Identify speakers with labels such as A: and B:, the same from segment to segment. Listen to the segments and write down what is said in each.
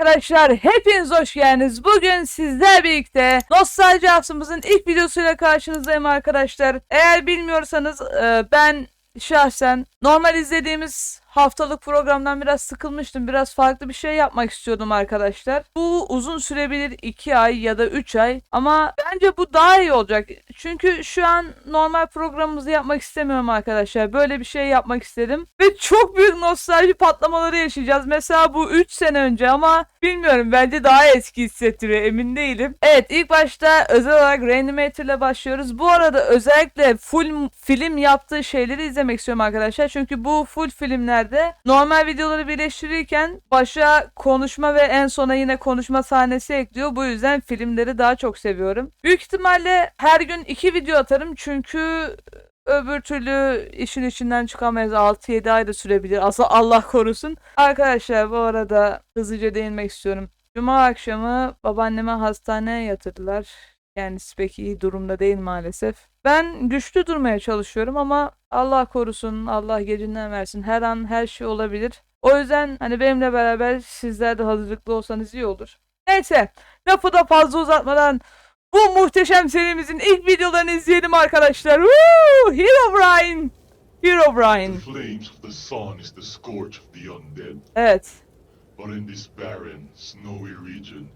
A: Arkadaşlar hepiniz hoş geldiniz. Bugün sizler birlikte Nostalji Hafızımızın ilk videosuyla karşınızdayım arkadaşlar. Eğer bilmiyorsanız e, ben şahsen normal izlediğimiz haftalık programdan biraz sıkılmıştım. Biraz farklı bir şey yapmak istiyordum arkadaşlar. Bu uzun sürebilir 2 ay ya da 3 ay ama bence bu daha iyi olacak. Çünkü şu an normal programımızı yapmak istemiyorum arkadaşlar. Böyle bir şey yapmak istedim. Ve çok büyük nostalji patlamaları yaşayacağız. Mesela bu 3 sene önce ama bilmiyorum bence daha eski hissettiriyor emin değilim. Evet ilk başta özel olarak Reanimator ile başlıyoruz. Bu arada özellikle full film yaptığı şeyleri izlemek istiyorum arkadaşlar. Çünkü bu full filmlerde normal videoları birleştirirken başa konuşma ve en sona yine konuşma sahnesi ekliyor. Bu yüzden filmleri daha çok seviyorum. Büyük ihtimalle her gün iki video atarım çünkü öbür türlü işin içinden çıkamayız. 6-7 ay da sürebilir. Aslında Allah korusun. Arkadaşlar bu arada hızlıca değinmek istiyorum. Cuma akşamı babaanneme hastaneye yatırdılar. Kendisi pek iyi durumda değil maalesef. Ben güçlü durmaya çalışıyorum ama Allah korusun, Allah gecinden versin. Her an her şey olabilir. O yüzden hani benimle beraber sizler de hazırlıklı olsanız iyi olur. Neyse, lafı da fazla uzatmadan bu muhteşem serimizin ilk videolarını izleyelim arkadaşlar. Woo! Hero Brian! Hero Brian.
B: The flames of the sun is the scourge of the undead.
A: Evet.
B: But in this barren, snowy region,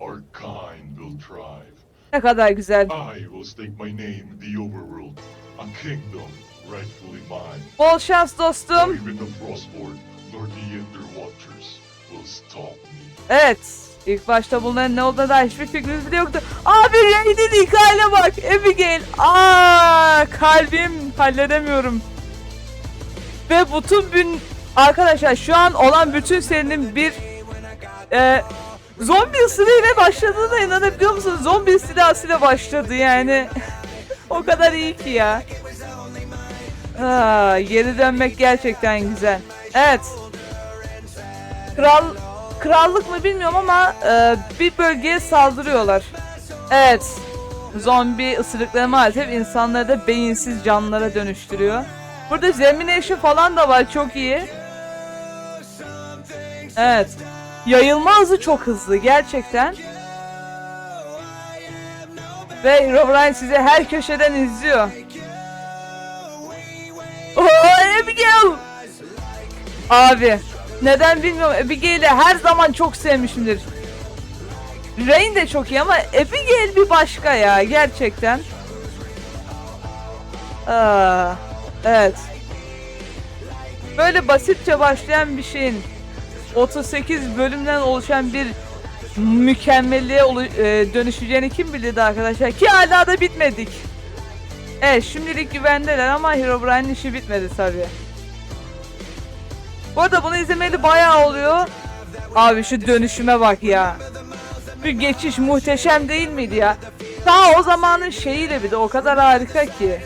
B: our kind will thrive.
A: Ne kadar güzel.
B: I will stake my name in the overworld, a kingdom rightfully mine.
A: Bol şans dostum.
B: even the Frostborn, nor the Ender Watchers will stop me.
A: Evet. İlk başta bunların ne olduğuna dair hiçbir fikrimiz bile yoktu. Abi Raid'in hikayene bak. Abigail. Aa kalbim halledemiyorum. Ve bütün gün arkadaşlar şu an olan bütün serinin bir e, zombi ısırığıyla başladığına inanabiliyor musunuz? Zombi istilasıyla başladı yani. o kadar iyi ki ya. Aa, geri dönmek gerçekten güzel. Evet. Kral krallık mı bilmiyorum ama e, bir bölgeye saldırıyorlar. Evet. Zombi ısırıkları maalesef insanları da beyinsiz canlılara dönüştürüyor. Burada zemination falan da var çok iyi. Evet. Yayılma hızı çok hızlı gerçekten. Ve Herobrine sizi her köşeden izliyor. Oo Abigail! Abi neden bilmiyorum Abigail'i her zaman çok sevmişimdir. Rain de çok iyi ama Abigail bir başka ya gerçekten. Aa, evet. Böyle basitçe başlayan bir şeyin 38 bölümden oluşan bir mükemmelliğe e, dönüşeceğini kim bilirdi arkadaşlar ki hala da bitmedik. Evet şimdilik güvendeler ama Herobrine'in işi bitmedi tabii. Bu arada bunu izlemeli bayağı oluyor. Abi şu dönüşüme bak ya. Bir geçiş muhteşem değil miydi ya? Daha o zamanın şeyiyle bir de o kadar harika ki.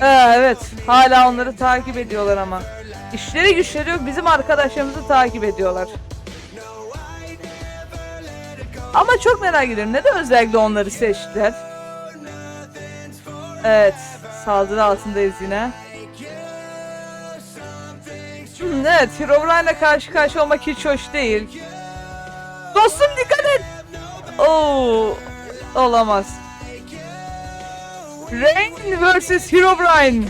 A: Ee, evet hala onları takip ediyorlar ama. İşleri güçleri yok bizim arkadaşlarımızı takip ediyorlar. Ama çok merak ediyorum neden özellikle onları seçtiler? Evet saldırı altındayız yine. Hmm, evet, Herobrine'le karşı karşı olmak hiç hoş değil. Dostum dikkat et! Oo, olamaz. Rain vs Herobrine.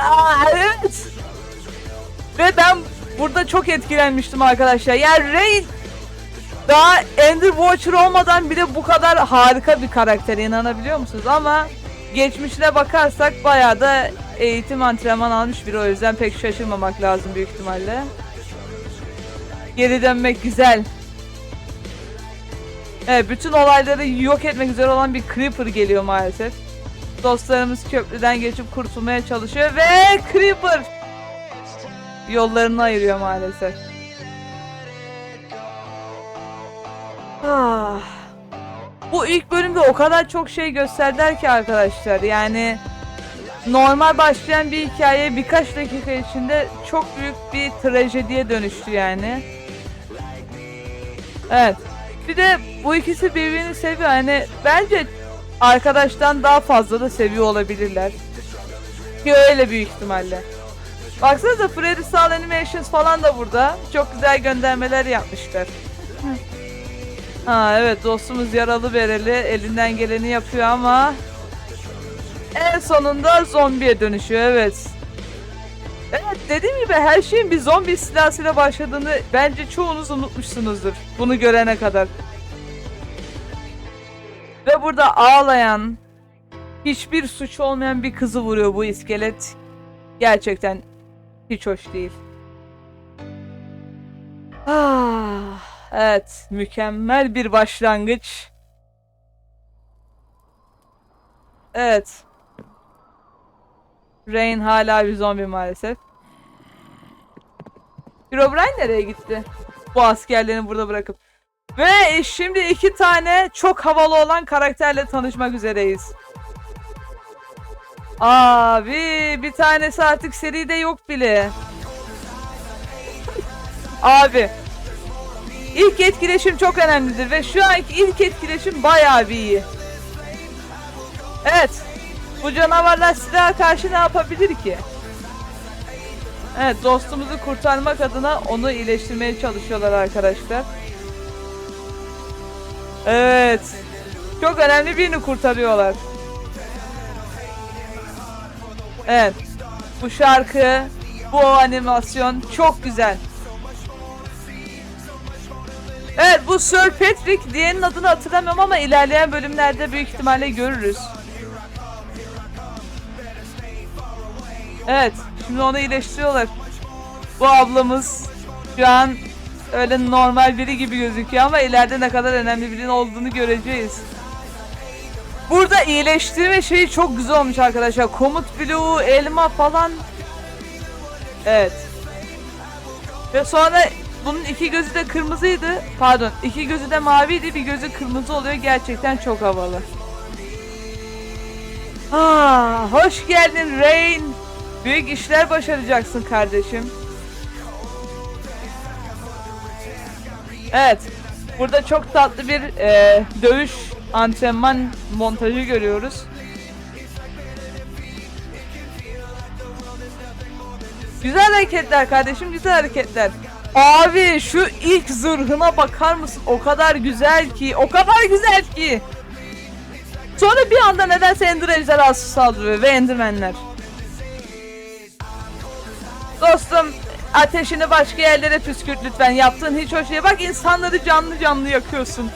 A: Aa, evet. Ve ben burada çok etkilenmiştim arkadaşlar. Yani Rain daha Ender Watcher olmadan bile bu kadar harika bir karakter inanabiliyor musunuz? Ama geçmişine bakarsak bayağı da eğitim antrenman almış biri o yüzden pek şaşırmamak lazım büyük ihtimalle. Geri dönmek güzel. Evet bütün olayları yok etmek üzere olan bir Creeper geliyor maalesef. Dostlarımız köprüden geçip kurtulmaya çalışıyor ve Creeper yollarını ayırıyor maalesef. Ah. Bu ilk bölümde o kadar çok şey gösterdiler ki arkadaşlar. Yani normal başlayan bir hikaye birkaç dakika içinde çok büyük bir trajediye dönüştü yani. Evet. Bir de bu ikisi birbirini seviyor. Yani bence arkadaştan daha fazla da seviyor olabilirler. Ki öyle büyük ihtimalle. Baksanıza Freddy Crystal Animations falan da burada. Çok güzel göndermeler yapmışlar. ha evet dostumuz yaralı bereli elinden geleni yapıyor ama en sonunda zombiye dönüşüyor evet. Evet dediğim gibi her şeyin bir zombi istilasıyla başladığını bence çoğunuz unutmuşsunuzdur bunu görene kadar. Ve burada ağlayan, hiçbir suç olmayan bir kızı vuruyor bu iskelet. Gerçekten hiç hoş değil. Ah, evet, mükemmel bir başlangıç. Evet. Rain hala bir zombi maalesef. Herobrine nereye gitti? Bu askerlerini burada bırakıp. Ve şimdi iki tane çok havalı olan karakterle tanışmak üzereyiz. Abi bir tanesi artık seride yok bile. Abi. İlk etkileşim çok önemlidir ve şu anki ilk etkileşim bayağı bir iyi. Evet. Bu canavarlar silaha karşı ne yapabilir ki? Evet dostumuzu kurtarmak adına onu iyileştirmeye çalışıyorlar arkadaşlar. Evet. Çok önemli birini kurtarıyorlar. Evet. Bu şarkı, bu animasyon çok güzel. Evet bu Sir Patrick diğerinin adını hatırlamıyorum ama ilerleyen bölümlerde büyük ihtimalle görürüz. Evet şimdi onu iyileştiriyorlar. Bu ablamız şu an öyle normal biri gibi gözüküyor ama ileride ne kadar önemli birinin olduğunu göreceğiz. Burada iyileştirme şeyi çok güzel olmuş arkadaşlar. Komut bloğu, elma falan. Evet. Ve sonra bunun iki gözü de kırmızıydı. Pardon, iki gözü de maviydi, bir gözü kırmızı oluyor. Gerçekten çok havalı. Ah, hoş geldin Rain. Büyük işler başaracaksın kardeşim. Evet. Burada çok tatlı bir e, dövüş antrenman montajı görüyoruz. Güzel hareketler kardeşim, güzel hareketler. Abi şu ilk zırhına bakar mısın? O kadar güzel ki, o kadar güzel ki. Sonra bir anda nedense Ender ejderhası saldırıyor ve Endermenler. Dostum ateşini başka yerlere püskürt lütfen. Yaptığın hiç hoş değil. Bak insanları canlı canlı yakıyorsun.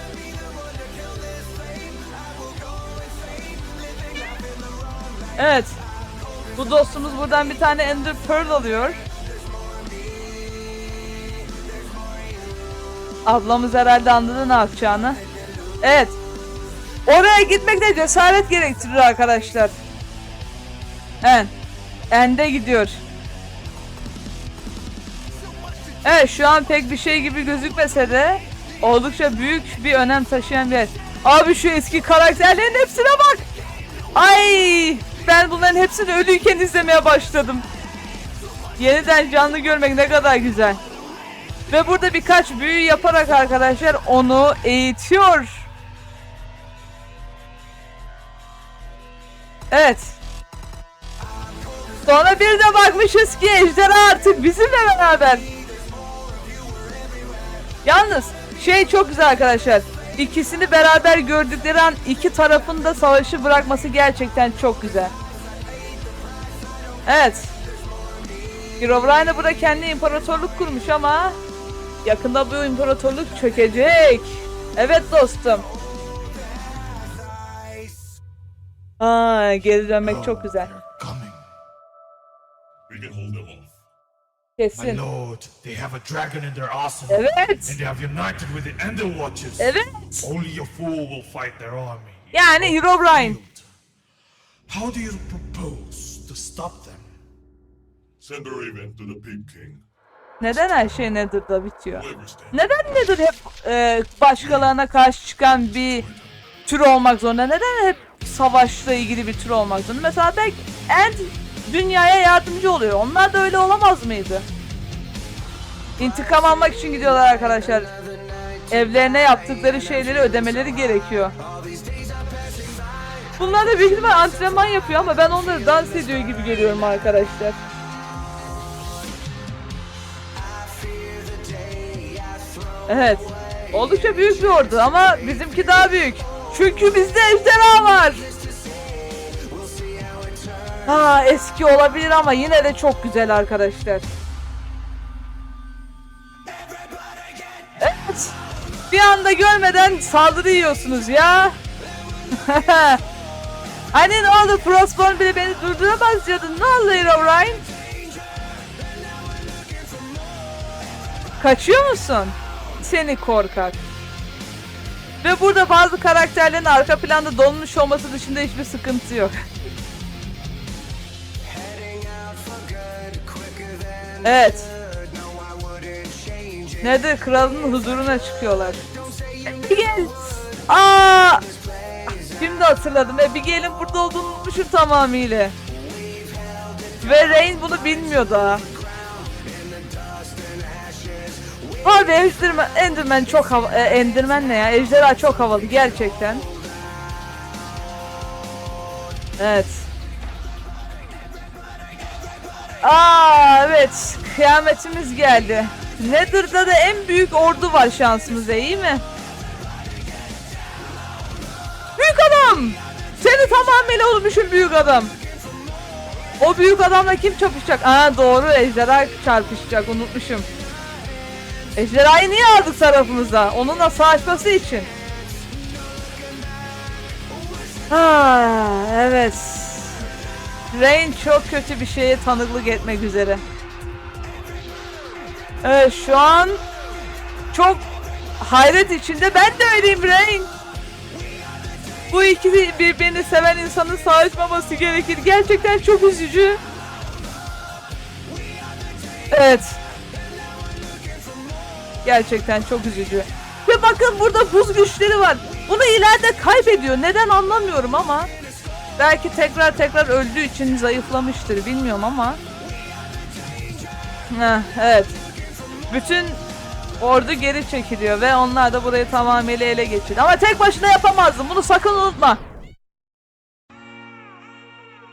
A: Evet. Bu dostumuz buradan bir tane Ender Pearl alıyor. Ablamız herhalde anladı ne yapacağını. Evet. Oraya gitmekte cesaret gerektirir arkadaşlar. Evet. Ende gidiyor. Evet şu an pek bir şey gibi gözükmese de oldukça büyük bir önem taşıyan bir yer. Abi şu eski karakterlerin hepsine bak. Ay ben bunların hepsini ölüyken izlemeye başladım. Yeniden canlı görmek ne kadar güzel. Ve burada birkaç büyü yaparak arkadaşlar onu eğitiyor. Evet. Sonra bir de bakmışız ki ejderha artık bizimle beraber. Yalnız şey çok güzel arkadaşlar. İkisini beraber gördükleri an iki tarafın da savaşı bırakması gerçekten çok güzel. Evet. Herobrine burada kendi imparatorluk kurmuş ama yakında bu imparatorluk çökecek. Evet dostum. Aa, geri dönmek çok güzel. Kesin.
C: lord, they have a dragon in their arsenal.
A: Evet.
C: And they have united with the Ender Watchers.
A: Evet.
C: Only a fool will fight their army.
A: Yani Herobrine.
C: How do you propose to stop them?
B: Send a raven to the Pig King.
A: Neden her şey Nether'da bitiyor? Neden Nether hep e, başkalarına karşı çıkan bir tür olmak zorunda? Neden hep savaşla ilgili bir tür olmak zorunda? Mesela belki End dünyaya yardımcı oluyor. Onlar da öyle olamaz mıydı? İntikam almak için gidiyorlar arkadaşlar. Evlerine yaptıkları şeyleri ödemeleri gerekiyor. Bunlar da büyük antrenman yapıyor ama ben onları dans ediyor gibi görüyorum arkadaşlar. Evet. Oldukça büyük bir ordu ama bizimki daha büyük. Çünkü bizde ejderha var. Ha eski olabilir ama yine de çok güzel arkadaşlar. Evet. Bir anda görmeden saldırı yiyorsunuz ya. hani ne oldu Frostborn bile beni durduramaz diyordun. Ne oldu Herobrine? Kaçıyor musun? Seni korkak. Ve burada bazı karakterlerin arka planda donmuş olması dışında hiçbir sıkıntı yok. evet. Nedir? Kralın huzuruna çıkıyorlar. Abigail! Aa! Şimdi hatırladım. Abigail'in burada olduğunu unutmuşum tamamıyla. Ve Rain bunu bilmiyor daha. Abi Enderman, Enderman çok hava... e, Enderman ne ya? Ejderha çok havalı gerçekten. Evet. Aa evet. Kıyametimiz geldi. Nether'da da en büyük ordu var şansımıza iyi mi? Büyük adam! Seni tamamıyla unutmuşum büyük adam. O büyük adamla kim çarpışacak? Aa doğru ejderha çarpışacak unutmuşum. Ejderhayı niye aldık tarafımıza? Onunla savaşması için. Ha evet. Rain çok kötü bir şeye tanıklık etmek üzere. Evet şu an çok hayret içinde. Ben de öyleyim Rain. Bu ikili birbirini seven insanın savaşmaması gerekir. Gerçekten çok üzücü. Evet. Gerçekten çok üzücü. Ve bakın burada buz güçleri var. Bunu ileride kaybediyor. Neden anlamıyorum ama. Belki tekrar tekrar öldüğü için zayıflamıştır. Bilmiyorum ama. Heh, evet. Bütün ordu geri çekiliyor ve onlar da burayı tamamıyla ele geçirdi. Ama tek başına yapamazdım. Bunu sakın unutma.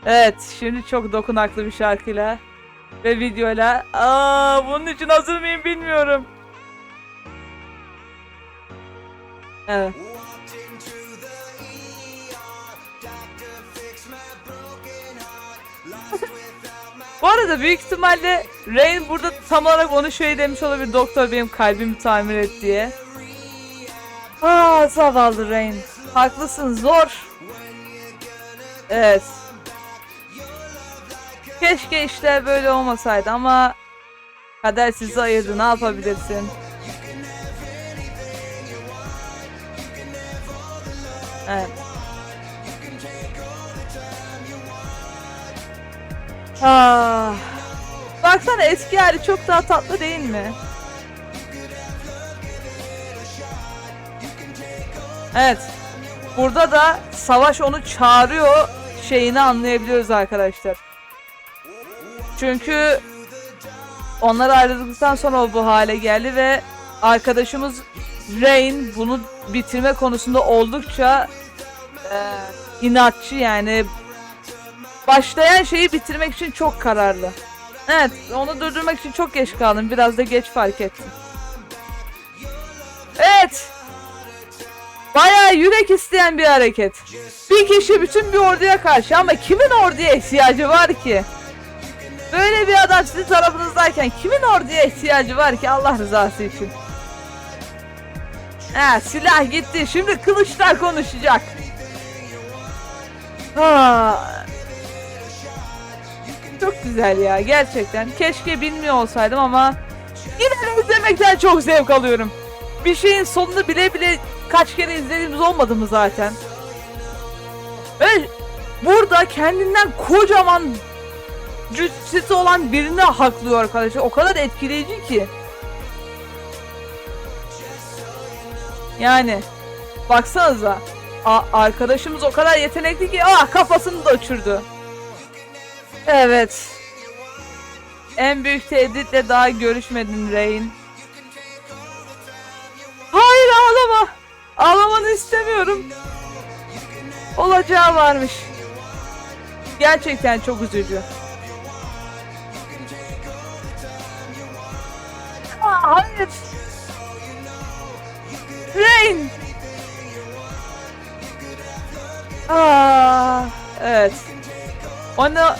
A: Evet, şimdi çok dokunaklı bir şarkıyla ve videoyla. Aa, bunun için hazır mıyım bilmiyorum. Evet. Bu arada büyük ihtimalle Rain burada tam olarak onu şöyle demiş olabilir. Doktor benim kalbimi tamir et diye. Aa zavallı Rain. Haklısın zor. Evet. Keşke işler böyle olmasaydı ama kader sizi ayırdı ne yapabilirsin? Evet. Ah. Baksana eski hali çok daha tatlı değil mi? Evet. Burada da savaş onu çağırıyor şeyini anlayabiliyoruz arkadaşlar. Çünkü onlar ayrıldıktan sonra o bu hale geldi ve arkadaşımız Rain bunu bitirme konusunda oldukça e, inatçı yani başlayan şeyi bitirmek için çok kararlı. Evet, onu durdurmak için çok geç kaldım. Biraz da geç fark ettim. Evet. Bayağı yürek isteyen bir hareket. Bir kişi bütün bir orduya karşı ama kimin orduya ihtiyacı var ki? Böyle bir adam sizin tarafınızdayken kimin orduya ihtiyacı var ki Allah rızası için? He, silah gitti. Şimdi kılıçlar konuşacak. Ha, çok güzel ya gerçekten. Keşke bilmiyor olsaydım ama yine de izlemekten çok zevk alıyorum. Bir şeyin sonunu bile bile kaç kere izlediğimiz olmadı mı zaten? Ve burada kendinden kocaman cüssesi olan birini haklıyor arkadaşlar. O kadar etkileyici ki. Yani baksanıza a- arkadaşımız o kadar yetenekli ki ah kafasını da uçurdu. Evet. En büyük tehditle daha görüşmedin Rain. Hayır ağlama. Ağlamanı istemiyorum. Olacağı varmış. Gerçekten çok üzücü. Aa, hayır. Rain. Aa, evet. Ona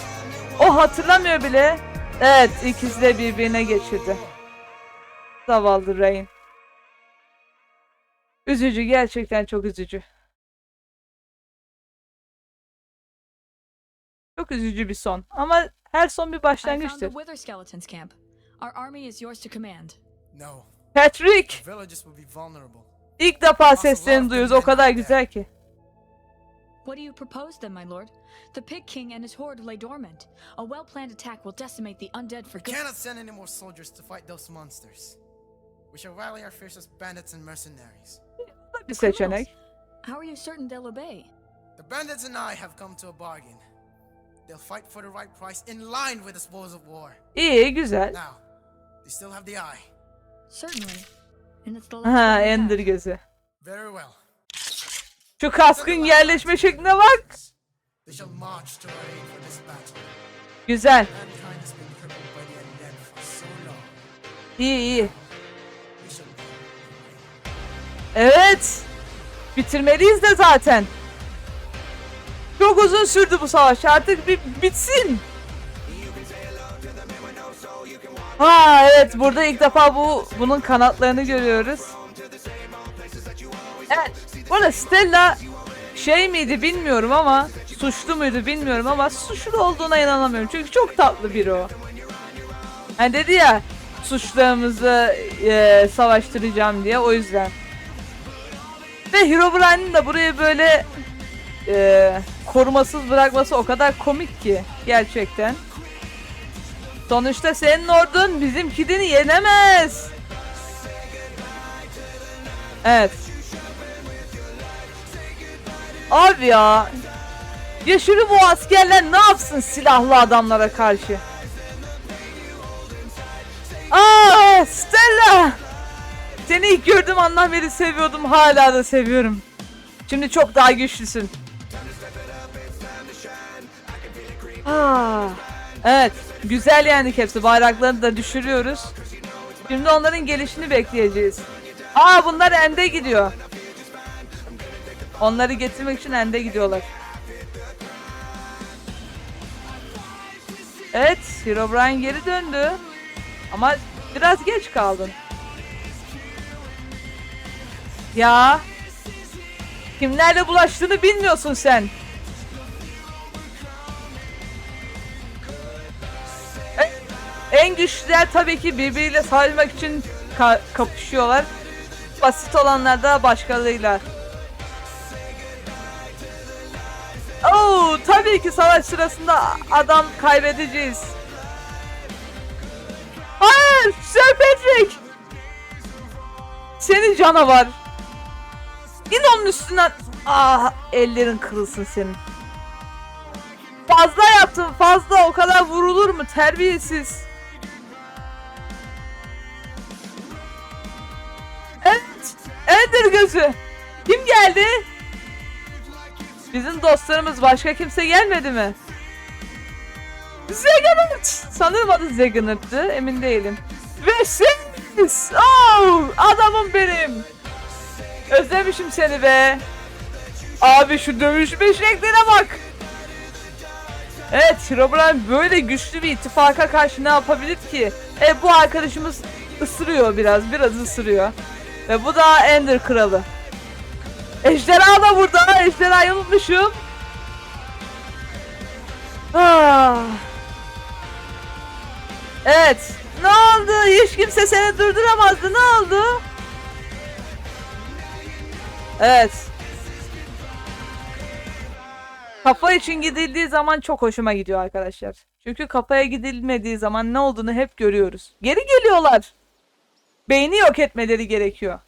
A: o hatırlamıyor bile. Evet, ikisi de birbirine geçirdi. Zavallı Rain. Üzücü, gerçekten çok üzücü. Çok üzücü bir son. Ama her son bir başlangıçtır.
D: Wither Skeletons camp. Our army is yours to command.
C: No,
A: Patrick! İlk defa seslerini duyuyoruz. O kadar güzel ki.
D: What do you propose then, my lord? The Pig King and his horde lay dormant. A well-planned attack will decimate the undead for good- We
C: cannot send any more soldiers to fight those monsters. We shall rally our fiercest bandits and mercenaries.
A: Bir seçenek.
D: How are you certain they'll obey?
C: The bandits and I have come to a bargain. They'll fight for the right price in line with the spoils of war.
A: İyi, güzel.
C: Now, they still have the eye.
D: Certainly. And it's the last
A: Ha,
D: one we
A: Ender gözü.
C: Very well.
A: Şu kaskın yerleşme şekline bak. Güzel. İyi iyi. Evet. Bitirmeliyiz de zaten. Çok uzun sürdü bu savaş. Artık bir bitsin. Ha evet burada ilk defa bu bunun kanatlarını görüyoruz. Evet. Bu arada Stella şey miydi bilmiyorum ama suçlu muydu bilmiyorum ama suçlu olduğuna inanamıyorum. Çünkü çok tatlı biri o. Hani dedi ya suçlarımızı e, savaştıracağım diye o yüzden. Ve Herobrine'in de burayı böyle e, korumasız bırakması o kadar komik ki gerçekten. Sonuçta senin ordun bizimkini yenemez. Evet. Abi ya. Ya şunu bu askerler ne yapsın silahlı adamlara karşı? Aa Stella! Seni ilk gördüğüm andan beri seviyordum. Hala da seviyorum. Şimdi çok daha güçlüsün. Ah, evet. Güzel yani hepsi. Bayraklarını da düşürüyoruz. Şimdi onların gelişini bekleyeceğiz. Aa bunlar ende gidiyor. Onları getirmek için ende gidiyorlar. Evet, Herobrine geri döndü. Ama biraz geç kaldın. Ya. Kimlerle bulaştığını bilmiyorsun sen. En- güçlüler tabii ki birbiriyle savaşmak için ka- kapışıyorlar. Basit olanlar da başkalarıyla. Tabii ki savaş sırasında adam kaybedeceğiz. Hayır, Sir Patrick! Seni canavar. İn onun üstünden. Ah ellerin kırılsın senin. Fazla yaptın fazla o kadar vurulur mu terbiyesiz. Evet. Ender gözü. Kim geldi? Bizim dostlarımız başka kimse gelmedi mi? Zeganert. Sanırım adı Zeganert'tı emin değilim. Ve siz! Oh, adamım benim. Özlemişim seni be. Abi şu dövüşme şekline bak. Evet Herobrine böyle güçlü bir ittifaka karşı ne yapabilir ki? E bu arkadaşımız ısırıyor biraz, biraz ısırıyor. Ve bu da Ender Kralı. Ejderha da burada, ejderhayı unutmuşum. Ah. Evet. Ne oldu? Hiç kimse seni durduramazdı. Ne oldu? Evet. Kafa için gidildiği zaman çok hoşuma gidiyor arkadaşlar. Çünkü kafaya gidilmediği zaman ne olduğunu hep görüyoruz. Geri geliyorlar. Beyni yok etmeleri gerekiyor.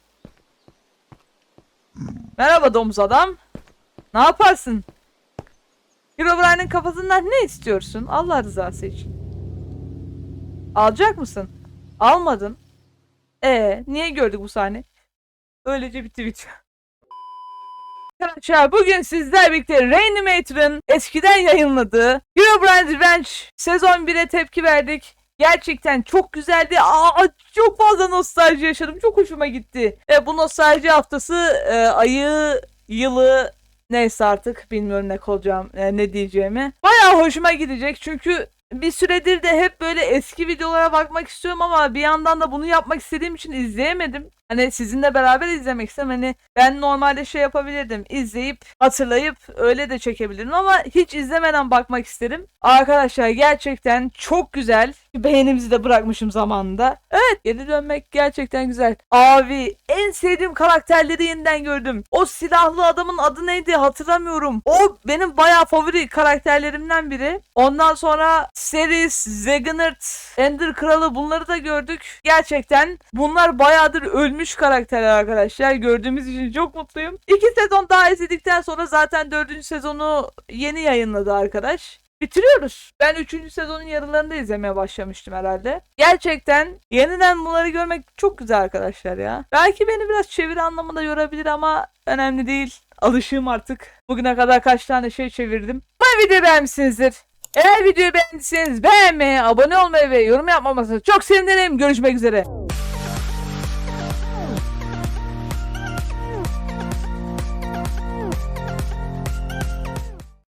A: Merhaba domuz adam. Ne yaparsın? Herobrine'in kafasından ne istiyorsun? Allah rızası için. Alacak mısın? Almadın. E niye gördük bu sahne? Öylece bitti video. Arkadaşlar bugün sizler birlikte Reanimator'ın eskiden yayınladığı Herobrine Revenge sezon 1'e tepki verdik. Gerçekten çok güzeldi. Aa, çok fazla nostalji yaşadım. Çok hoşuma gitti. Ve bu nostalji haftası e, ayı, yılı Neyse artık bilmiyorum ne olacağım, e, ne diyeceğimi. Bayağı hoşuma gidecek çünkü bir süredir de hep böyle eski videolara bakmak istiyorum ama bir yandan da bunu yapmak istediğim için izleyemedim. Hani sizinle beraber izlemek istedim. Hani ben normalde şey yapabilirdim. izleyip hatırlayıp öyle de çekebilirim ama hiç izlemeden bakmak istedim. Arkadaşlar gerçekten çok güzel. Beğenimizi de bırakmışım zamanında. Evet geri dönmek gerçekten güzel. Abi en sevdiğim karakterleri yeniden gördüm. O silahlı adamın adı neydi hatırlamıyorum. O benim bayağı favori karakterlerimden biri. Ondan sonra Seris, Zeganert, Ender Kralı bunları da gördük. Gerçekten bunlar bayağıdır ölmüş karakterler arkadaşlar. Gördüğümüz için çok mutluyum. İki sezon daha izledikten sonra zaten dördüncü sezonu yeni yayınladı arkadaş. Bitiriyoruz. Ben 3. sezonun yarılarında izlemeye başlamıştım herhalde. Gerçekten yeniden bunları görmek çok güzel arkadaşlar ya. Belki beni biraz çeviri anlamında yorabilir ama önemli değil. Alışığım artık. Bugüne kadar kaç tane şey çevirdim. Bu videoyu beğenmişsinizdir. Eğer videoyu beğendiyseniz beğenmeyi, abone olmayı ve yorum yapmamasını çok sevinirim. Görüşmek üzere.